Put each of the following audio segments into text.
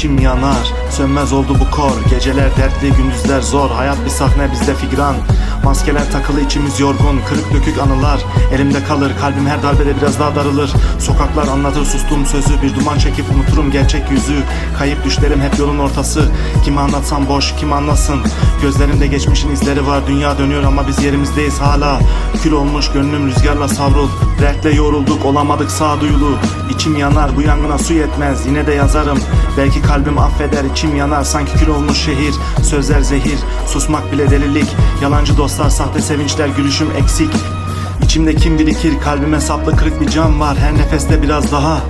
içim yanar. Sönmez oldu bu kor. Geceler dertli gündüzler zor. Hayat bir sahne bizde figran. Maskeler takılı içimiz yorgun. Kırık dökük anılar Elimde kalır. Kalbim her darbede biraz daha darılır. Sokaklar anlatır sustuğum sözü. Bir duman çekip unuturum gerçek yüzü. Kayıp düşlerim hep yolun ortası. Kime anlatsam boş kim anlasın? Gözlerimde geçmişin izleri var. Dünya dönüyor ama biz yerimizdeyiz hala. Kül olmuş gönlüm rüzgarla savrul. Dertle yorulduk olamadık sağduyulu. İçim yanar bu yangına su yetmez. Yine de yazarım. Belki kalbim affeder içim yanar Sanki kül olmuş şehir Sözler zehir Susmak bile delilik. Yalancı dostlar sahte sevinçler Gülüşüm eksik. İçimde kim birikir Kalbime saplı kırık bir cam var. Her nefeste biraz daha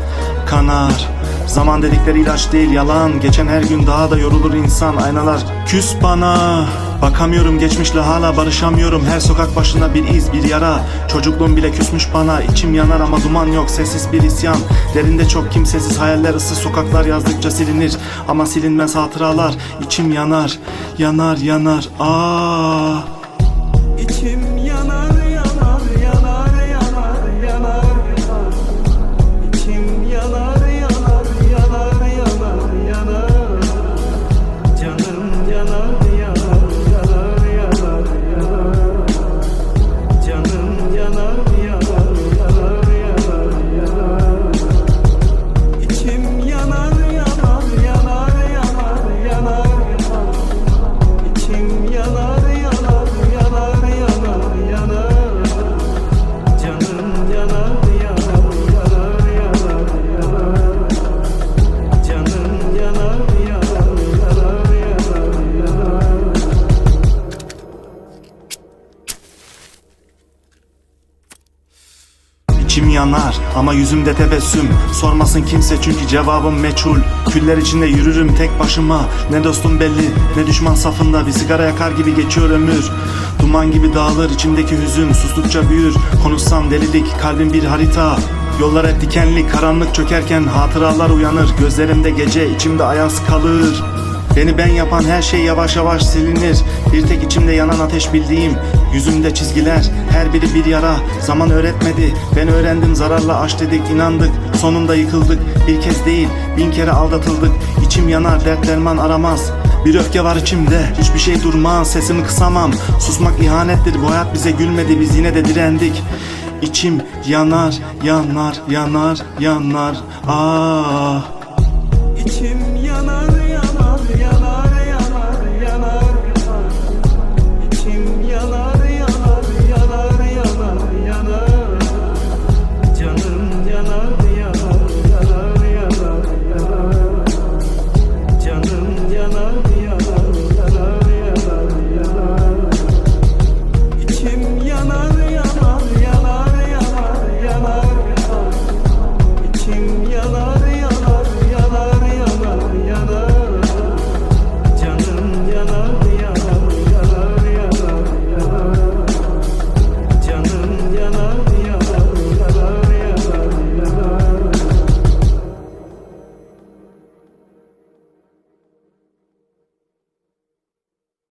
kanar Zaman dedikleri ilaç değil yalan. Geçen her gün daha da yorulur insan. Aynalar küs bana. Bakamıyorum geçmişle hala barışamıyorum. Her sokak başında bir iz bir yara. Çocukluğum bile küsmüş bana. İçim yanar ama duman yok sessiz bir isyan. Derinde çok kimsesiz hayaller ıssız sokaklar yazdıkça silinir. Ama silinmez hatıralar İçim yanar yanar yanar. Aa. İçim yanar ama yüzümde tebessüm. Sormasın kimse çünkü cevabım meçhul. Küller içinde yürürüm tek başıma. Ne dostum belli ne düşman safında. Bir sigara yakar gibi geçiyor ömür. Duman gibi dağılır içimdeki hüzün Sustukça büyür. Konuşsam delilik Kalbim bir harita. Yollar hep dikenli karanlık çökerken Hatıralar uyanır. Gözlerimde gece içimde ayaz kalır Beni ben yapan her şey yavaş yavaş silinir. Bir tek içimde yanan ateş bildiğim Yüzümde çizgiler. Her biri bir yara Zaman öğretmedi. Ben öğrendim zararla aç dedik inandık. Sonunda yıkıldık. Bir kez değil bin kere aldatıldık. İçim yanar dert derman aramaz. Bir öfke var içimde hiçbir şey durmaz. Sesimi kısamam. Susmak ihanettir. Bu hayat bize gülmedi biz yine de direndik. İçim yanar yanar yanar yanar. Ah. İçim yanar